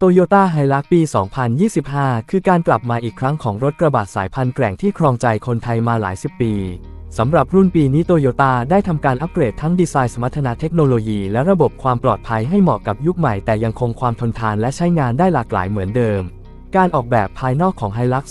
โตโยต้าไฮรักปี 2025 คือการกลับมาอีกครั้งของรถกระบะสายพันธุ์แกร่งที่ครองใจคนไทยมาหลายสิบปี สำหรับรุ่นปีนี้โตโยต้าได้ทำการอัปเกรดทั้งดีไซน์สมรรถนะเทคโนโลยีและระบบความปลอดภัยให้เหมาะกับยุคใหม่แต่ยังคงความทนทานและใช้งานได้หลากหลายเหมือนเดิม การออกแบบภายนอกของไฮลัก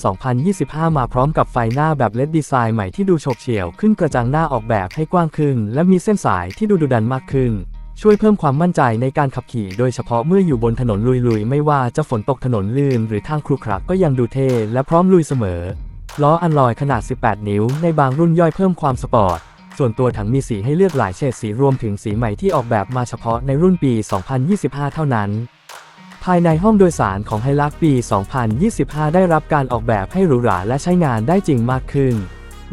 2025 มาพร้อมกับไฟหน้าแบบเลดดีไซน์ใหม่ที่ดูโฉบเฉี่ยวขึ้นกระจังหน้าออกแบบให้กว้างขึ้น และมีเส้นสายที่ดูดุดันมากขึ้น ช่วยเพิ่มความมั่นใจในการขับขี่โดยเฉพาะเมื่ออยู่บนถนนลุยๆ ไม่ว่าจะฝนตกถนนลื่นหรือทางครุขระก็ยังดูเท่และพร้อมลุยเสมอ ล้ออันลอยขนาด 18 นิ้วในบางรุ่นย่อยเพิ่มความสปอร์ต ส่วนตัวถังมีสีให้เลือกหลายเฉดสีรวมถึงสีใหม่ที่ออกแบบมาเฉพาะในรุ่นปี 2025 เท่านั้น ภายในห้องโดยสารของไฮลักปี 2025 ได้รับการออกแบบให้หรูหราและใช้งานได้จริงมากขึ้น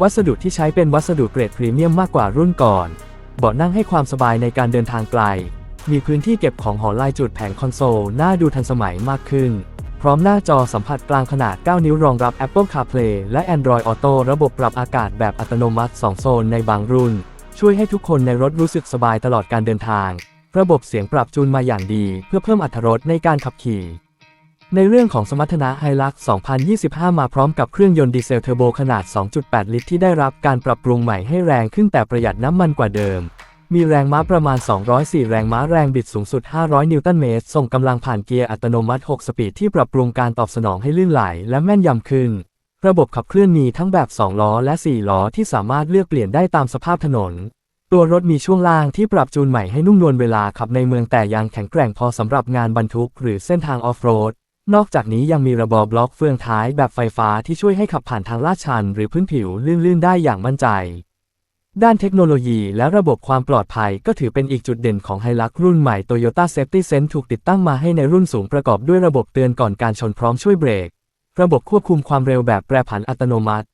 วัสดุที่ใช้เป็นวัสดุเกรดพรีเมียมมากกว่ารุ่นก่อน เบาะนั่งให้ความสบายในการเดินทางไกล มีพื้นที่เก็บของหอลายจุดแผงคอนโซลหน้าดูทันสมัยมากขึ้น พร้อมหน้าจอสัมผัสกลางขนาด 9 นิ้วรองรับ Apple CarPlay และ Android Auto ระบบปรับอากาศแบบอัตโนมัติ 2 โซนในบางรุ่น ช่วยให้ทุกคนในรถรู้สึกสบายตลอดการเดินทาง ระบบเสียงปรับจูนมาอย่างดี เพื่อเพิ่มอรรถรสในการขับขี่ ในเรื่องของสมรรถนะไฮลัก2025 มาพร้อมกับเครื่องยนต์ดีเซลเทอร์โบขนาด 2.8 ลิตรที่ได้รับการปรับปรุงใหม่ให้แรงขึ้นแต่ประหยัดน้ำมันกว่าเดิม มีแรงม้าประมาณ 204 แรงม้าแรงบิดสูงสุด 500 นิวตันเมตร ส่งกำลังผ่านเกียร์อัตโนมัติ 6 สปีดที่ปรับปรุงการตอบสนองให้ลื่นไหลและแม่นยำขึ้น ระบบขับเคลื่อนมีทั้งแบบ 2 ล้อและ 4 ล้อที่สามารถเลือกเปลี่ยนได้ตามสภาพถนน ตัวรถมีช่วงล่างที่ปรับจูนใหม่ให้นุ่มนวลเวลาขับในเมืองแต่ยังแข็งแกร่งพอสำหรับงานบรรทุก หรือเส้นทางออฟโรด นอกจากนี้ยังมีระบบบล็อกเฟืองท้ายแบบไฟฟ้าที่ช่วยให้ขับผ่านทางลาดชัน หรือพื้นผิวลื่นๆได้อย่างมั่นใจ ด้านเทคโนโลยีและระบบความปลอดภัยก็ถือเป็นอีกจุดเด่นของไฮลักรุ่นใหม่ Toyota Safety Sense ถูกติดตั้งมาให้ในรุ่นสูงประกอบด้วยระบบเตือนก่อนการชนพร้อมช่วยเบรก ระบบควบคุมความเร็วแบบแปรผันอัตโนมัติ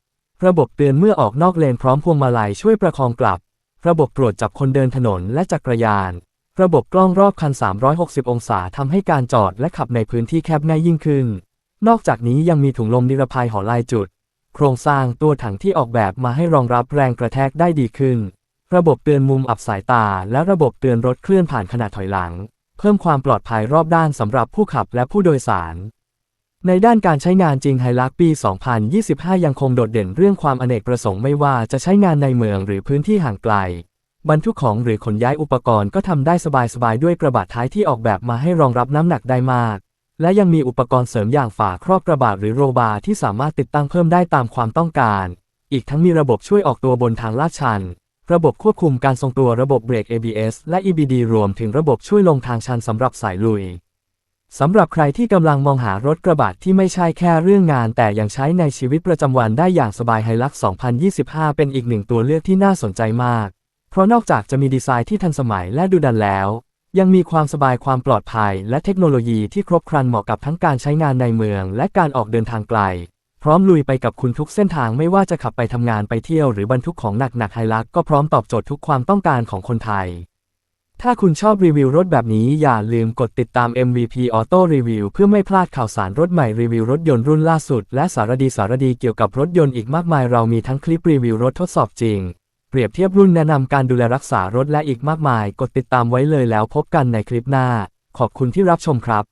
ระบบเตือนเมื่อออกนอกเลนพร้อมพวงมาลัยช่วยประคองกลับ ระบบตรวจจับคนเดินถนนและจักรยาน ระบบกล้องรอบคัน 360 องศาทำให้การจอดและขับในพื้นที่แคบง่ายยิ่งขึ้น นอกจากนี้ยังมีถุงลมนิรภัยห่อลายจุด โครงสร้างตัวถังที่ออกแบบมาให้รองรับแรงกระแทกได้ดีขึ้น ระบบเตือนมุมอับสายตา และระบบเตือนรถเคลื่อนผ่านขณะถอยหลัง เพิ่มความปลอดภัยรอบด้านสำหรับผู้ขับและผู้โดยสาร ในด้านการใช้งานจริงไฮลักปี 2025 ยังคงโดดเด่นเรื่องความอเนกประสงค์ไม่ว่าจะใช้งานในเมืองหรือพื้นที่ห่างไกล บรรทุกของหรือขนย้ายอุปกรณ์ก็ทำได้สบายๆด้วยกระบะท้ายที่ออกแบบมาให้รองรับน้ำหนักได้มาก และยังมีอุปกรณ์เสริมอย่างฝาครอบกระบะหรือโรบาร์ที่สามารถติดตั้งเพิ่มได้ตามความต้องการ อีกทั้งมีระบบช่วยออกตัวบนทางลาดชัน ระบบควบคุมการทรงตัวระบบเบรก ABS และ EBD รวมถึงระบบช่วยลงทางชันสำหรับสายลุยสำหรับใครที่กำลังมองหารถกระบะที่ไม่ใช่แค่เรื่องงาน แต่ยังใช้ในชีวิตประจำวันได้อย่างสบายไฮลัก 2025 เป็นอีกหนึ่งตัวเลือกที่น่าสนใจมาก เพราะนอกจากจะมีดีไซน์ที่ทันสมัยและดูดันแล้ว ยังมีความสบายความปลอดภัย และเทคโนโลยีที่ครบครันเหมาะกับทั้งการใช้งานในเมือง และการออกเดินทางไกล พร้อมลุยไปกับคุณทุกเส้นทางไม่ว่าจะขับไปทำงานไปเที่ยวหรือบรรทุกของหนักๆไฮลักก็พร้อมตอบโจทย์ทุกความต้องการของคนไทย ถ้าคุณชอบรีวิวรถแบบนี้อย่าลืมกดติดตาม MVP Auto Review เพื่อไม่พลาดข่าวสารรถใหม่รีวิวรถยนต์รุ่นล่าสุด และสารดีสารดีเกี่ยวกับรถยนต์อีกมากมายเรามีทั้งคลิปรีวิวรถทดสอบจริง เปรียบเทียบรุ่นแนะนำการดูแลรักษารถและอีกมากมาย กดติดตามไว้เลยแล้วพบกันในคลิปหน้า ขอบคุณที่รับชมครับ